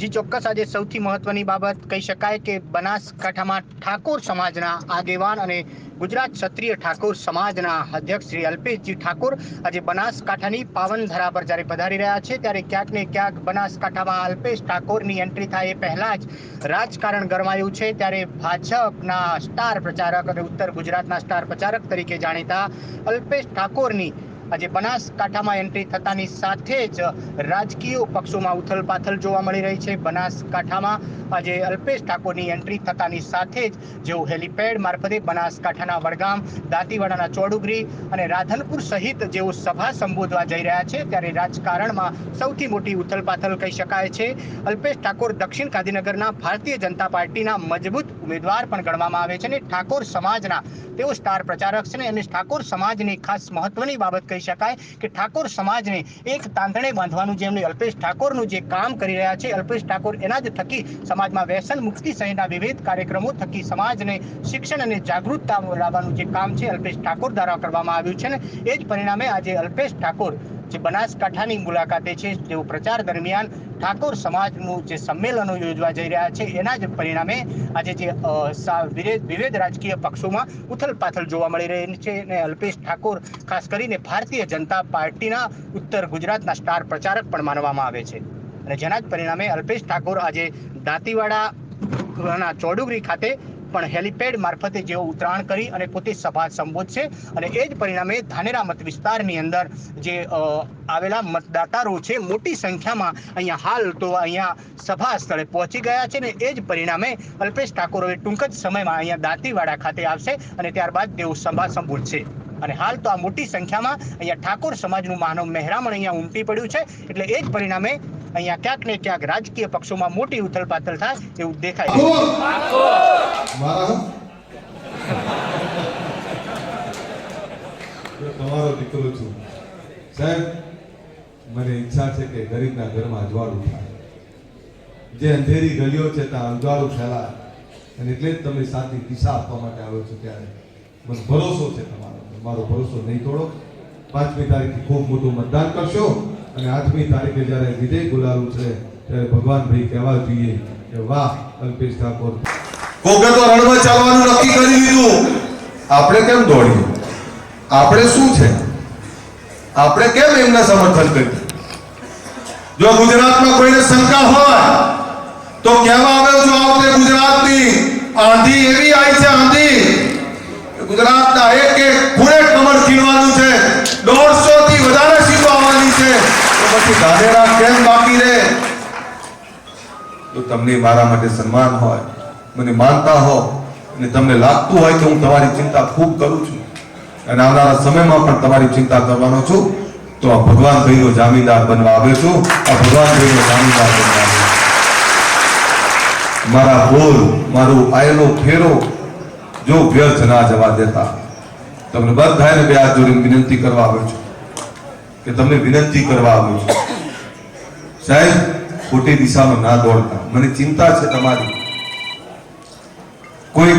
જી ચોક્કસ આજે સૌથી મહત્વની બાબત કહી શકાય કે બનાસકાંઠામાં ઠાકોર સમાજના આગેવાન અને ગુજરાત ક્ષત્રિય ઠાકોર સમાજના અધ્યક્ષ શ્રી અલ્પેશજી ઠાકોર આજે બનાસકાંઠાની પાવન ધરા પર જ્યારે પધારી રહ્યા છે, ત્યારે ક્યાંક ને ક્યાંક બનાસકાંઠામાં અલ્પેશ ઠાકોરની એન્ટ્રી થાય એ પહેલા જ રાજકારણ ગરમાયું છે. ત્યારે ભાજપના સ્ટાર પ્રચારક અને ઉત્તર ગુજરાતના સ્ટાર પ્રચારક તરીકે જાણીતા અલ્પેશ ઠાકોરની આજે બનાસકાંઠામાં એન્ટ્રી થતાની સાથે જ રાજકીય પક્ષોમાં ઉથલપાથલ જોવા મળી રહી છે. બનાસકાંઠામાં આજે અલ્પેશ ઠાકોરની એન્ટ્રી થતાની સાથે જ જેઓ હેલિપેડ મારફતે બનાસકાંઠાના વડગામ, દાંતીવાડાના ચોડુગરી અને રાધનપુર સહિત જેઓ સભા સંબોધવા જઈ રહ્યા છે ત્યારે રાજકારણમાં સૌથી મોટી ઉથલપાથલ કહી શકાય છે. અલ્પેશ ઠાકોર દક્ષિણ ગાંધીનગરના ભારતીય જનતા પાર્ટીના મજબૂત ઉમેદવાર પણ ગણવામાં આવે છે અને ઠાકોર સમાજના તેઓ સ્ટાર પ્રચારક છે અને ઠાકોર સમાજની ખાસ મહત્વની બાબત કહી શકાય કે ઠાકોર સમાજને એક તાંતણે બાંધવાનું જેમણે અલ્પેશ ઠાકોરનું જે કામ કરી રહ્યા છે, અલ્પેશ ઠાકોર એના જ થકી સમાજમાં વ્યસન મુક્તિ સહિતના વિવિધ કાર્યક્રમો થકી સમાજને શિક્ષણ અને જાગૃતતા લાવવાનું જે કામ છે, અલ્પેશ ઠાકોર દ્વારા કરવામાં આવ્યું છે ને, એ જ પરિણામે આજે અલ્પેશ ઠાકોર જે બનાસકાંઠાની મુલાકાતે છે, તેઓ પ્રચાર દરમિયાન ઠાકોર સમાજનું જે સંમેલનો યોજવા જઈ રહ્યા છે, એના જ પરિણામે આજે જે વિવિધ રાજકીય પક્ષોમાં ઉથલપાથલ જોવા મળી રહી છે અને અલ્પેશ ઠાકોર, ખાસ કરીને ભારતીય જનતા પાર્ટીના ઉત્તર ગુજરાતના સ્ટાર પ્રચારક પણ માનવામાં આવે છે. અને જેના જ પરિણામે અલ્પેશ ઠાકોર આજે દાંતીવાડા ચોડુગરી ખાતે પણ હેલિપેડ મારફતે જેઓ ઉતરાણ કરી અને પોતે સભા સંબોધશે અને એ જ પરિણામે ધાનેરા મત વિસ્તારની અંદર જે આવેલા મતદાતારો છે, મોટી સંખ્યામાં અહીંયા હાલ તો અહીંયા સભા સ્થળે પહોંચી ગયા છે ને એ જ પરિણામે અલ્પેશ ઠાકોર હવે ટૂંક જ સમયમાં અહીંયા દાંતીવાડા ખાતે આવશે અને ત્યારબાદ તેઓ સભા સંબોધશે. અને હાલ તો આ મોટી સંખ્યામાં અહીંયા ઠાકોર સમાજનું માનવ મહેરામણ અહીંયા ઉમટી પડ્યું છે, એટલે એ જ પરિણામે અહીંયા ક્યાંક ને ક્યાંક રાજકીય પક્ષોમાં મોટી ઉથલપાથલ થાય એવું દેખાય તમારો દીકરો છું. સાહેબ, મને ઈચ્છા છે કે ગરીબના ઘરમાં અજવાળું થાય. જે અંધેરી ગલીઓ છે, ત્યાં અજવાળું ફેલાય. અને એટલે જ તમે સાથી દિશા આપવા માટે આવ્યો છો ત્યારે. મને ભરોસો છે તમારો. મારો ભરોસો નહીં તોડો. પાંચમી તારીખથી ખૂબ મોટું મતદાન કરશો. અને આઠમી તારીખે જ્યારે વિજય બોલાવું છે, ત્યારે ભગવાન ભાઈ કહેવા જોઈએ કે વાહ, અલ્પેશ ઠાકોર. કોકે તો રણમાં ચાલવાનું નક્કી કરી લીધું. આપણે કેમ દોડીએ આપણે શું છે? આપણે કેમ એમના સમર્થન કર્યું? જો ગુજરાતમાં કોઈને શંકા હોય, તો કહેવા આવ્યો છું આવતે ગુજરાતની આંધી એવી આવી છે, આંધી. ગુજરાતના એક એક ખૂણે કમર ખીણવાનું છે. દોઢસો પછી ગાધેડા કેમ બાકી રહે. જો તમને મારા માટે સન્માન હોય, મને માનતા હો, અને તમને લાગતું હોય કે હું તમારી ચિંતા ખૂબ કરું છું, અને આવનારા સમયમાં પણ તમારી ચિંતા કરવાનો છું, તો આ ભગવાન ભાઈનો જામીનદાર બનવા આવ્યો છું. આ ભગવાન ભાઈનો જામીનદાર બનવા આવ્યો મારા બોલ, મારું આયેલો ફેરો જો વ્યર્થ ના જવા દેતા. તમને બધાને બે હાથ જોડીને વિનંતી કરવા આવ્યો છું. કે તમને વિનંતી કરવા આવ્યો છું. સાહેબ, ખોટી દિશામાં ના દોડતા. મને ચિંતા છે તમારી. કોઈ